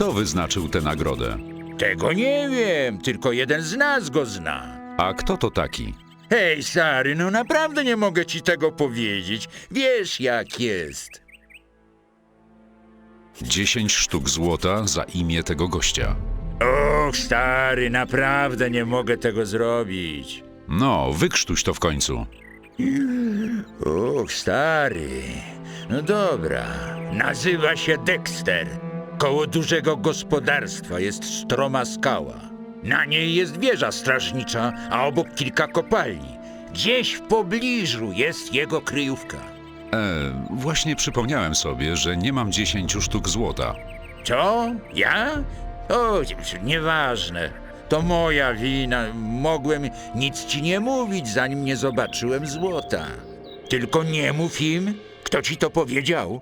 Kto wyznaczył tę nagrodę? Tego nie wiem, tylko jeden z nas go zna. A kto to taki? Hej, stary, no naprawdę nie mogę ci tego powiedzieć. Wiesz jak jest. 10 sztuk złota za imię tego gościa. Och, stary, naprawdę nie mogę tego zrobić. No, wykrztuś to w końcu. Och, stary. No dobra. Nazywa się Dexter. Koło dużego gospodarstwa jest stroma skała. Na niej jest wieża strażnicza, a obok kilka kopalni. Gdzieś w pobliżu jest jego kryjówka. E, właśnie przypomniałem sobie, że nie mam 10 sztuk złota. Co? Ja? O, nieważne. To moja wina. Mogłem nic ci nie mówić, zanim nie zobaczyłem złota. Tylko nie mów im, kto ci to powiedział.